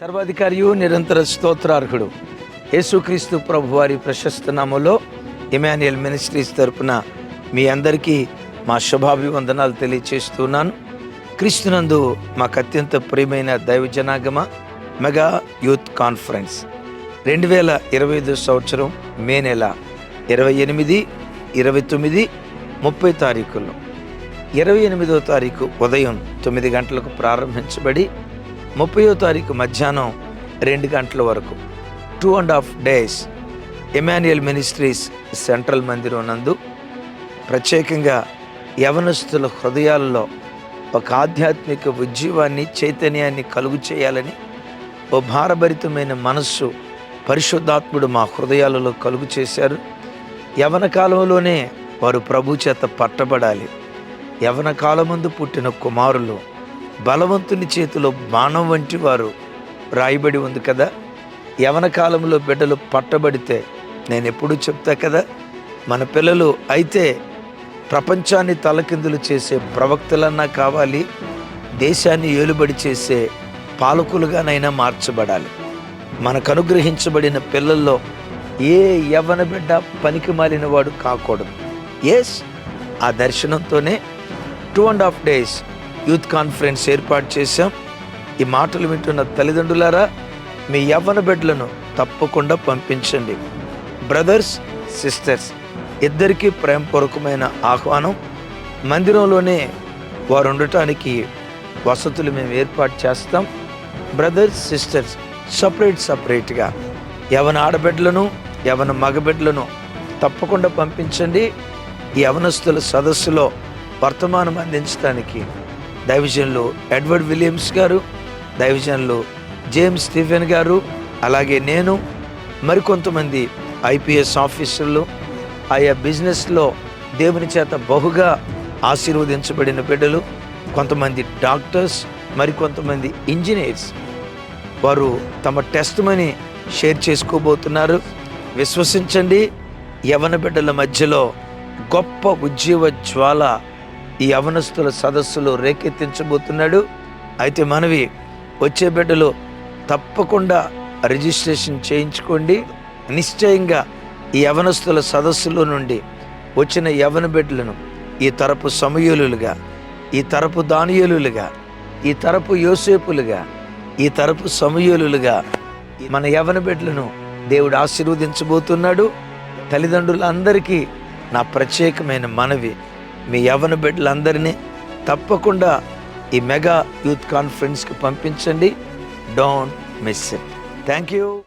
సర్వాధికారియు నిరంతర స్తోత్రార్హుడు. యేసుక్రీస్తు ప్రభు వారి ప్రశస్త నామంలో ఇమాన్యుయల్ మినిస్ట్రీస్ తరపున మీ అందరికీ మా శుభాభివందనాలు తెలియచేస్తున్నాను క్రీస్తునందు మాకు అత్యంత ప్రియమైన దైవ జనాగమ మెగా యూత్ కాన్ఫరెన్స్. రెండు వేల ఇరవై ఐదు సంవత్సరం మే నెల ఇరవై ఎనిమిది ఇరవై తొమ్మిది ముప్పై తారీఖుల్లో. ఇరవై ఎనిమిదో తారీఖు ఉదయం తొమ్మిది గంటలకు ప్రారంభించబడి ముప్పయో తారీఖు మధ్యాహ్నం రెండు గంటల వరకు. Two and half days Emmanuel ministries central మందిరం నందు ప్రత్యేకంగా యవనస్తుల హృదయాల్లో ఒక ఆధ్యాత్మిక ఉజ్జీవాన్ని చైతన్యాన్ని కలుగు చేయాలని ఓ భారభరితమైన మనస్సు పరిశుద్ధాత్ముడు మా హృదయాలలో కలుగు చేశారు. యవన కాలంలోనే వారు ప్రభు చేత పట్టబడాలి. యవన కాలమందు పుట్టిన కుమారులు బలవంతుని చేతిలో బాణం వంటి వారు రాయబడి ఉంది కదా? యవన కాలంలో బిడ్డలు పట్టబడితే నేను ఎప్పుడూ చెప్తా కదా మన పిల్లలు అయితే ప్రపంచాన్ని తలకిందులు చేసే ప్రవక్తలన్నా కావాలి దేశాన్ని ఏలుబడి చేసే పాలకులుగానైనా మార్చబడాలి. మనకు అనుగ్రహించబడిన పిల్లల్లో ఏ యవ్వన బిడ్డ పనికి మాలిన వాడు కాకూడదు. ఎస్ ఆ దర్శనంతోనే two and half days youth conference ఏర్పాటు చేశాం. ఈ మాటలు వింటున్న తల్లిదండ్రులారా మీ యవ్వన బిడ్డలను తప్పకుండా పంపించండి. బ్రదర్స్ సిస్టర్స్ ఇద్దరికీ ప్రేమపూర్వకమైన ఆహ్వానం. మందిరంలోనే వారు ఉండటానికి వసతులు మేము ఏర్పాటు చేస్తాం. బ్రదర్స్ సిస్టర్స్ సపరేట్ సపరేట్గా యవన ఆడబిడ్డలను యవన మగబిడ్డలను తప్పకుండా పంపించండి. ఈ యవనస్తుల సదస్సులో వర్తమానం అందించడానికి దైవజనులు ఎడ్వర్డ్ విలియమ్స్ గారు దైవజనులు జేమ్స్ స్టీఫెన్ గారు అలాగే నేను మరికొంతమంది ఐపీఎస్ ఆఫీసర్లు. ఆయా బిజినెస్లో దేవుని చేత బహుగా ఆశీర్వదించబడిన బిడ్డలు కొంతమంది డాక్టర్స్ మరికొంతమంది ఇంజనీర్స్. వారు తమ టెస్ట్ మనీ షేర్ చేసుకోబోతున్నారు. విశ్వసించండి యవన బిడ్డల మధ్యలో గొప్ప ఉజ్జీవ జ్వాల ఈ అవనస్తుల సదస్సులో రేకెత్తించబోతున్నాడు. అయితే మనవి వచ్చే బిడ్డలో తప్పకుండా రిజిస్ట్రేషన్ చేయించుకోండి. నిశ్చయంగా ఈ యవనస్తుల సదస్సులో నుండి వచ్చిన యవన బిడ్డలను ఈ తరపు సమయూలులుగా ఈ తరపు దానియులుగా ఈ తరపు యోసేపులుగా ఈ తరపు సమయూలులుగా మన యవన బిడ్డలను దేవుడు ఆశీర్వదించబోతున్నాడు. తల్లిదండ్రులందరికీ నా ప్రత్యేకమైన మనవి మీ యవన బిడ్డలందరినీ తప్పకుండా ఈ మెగా యూత్ కాన్ఫరెన్స్కి పంపించండి. Don't miss it thank you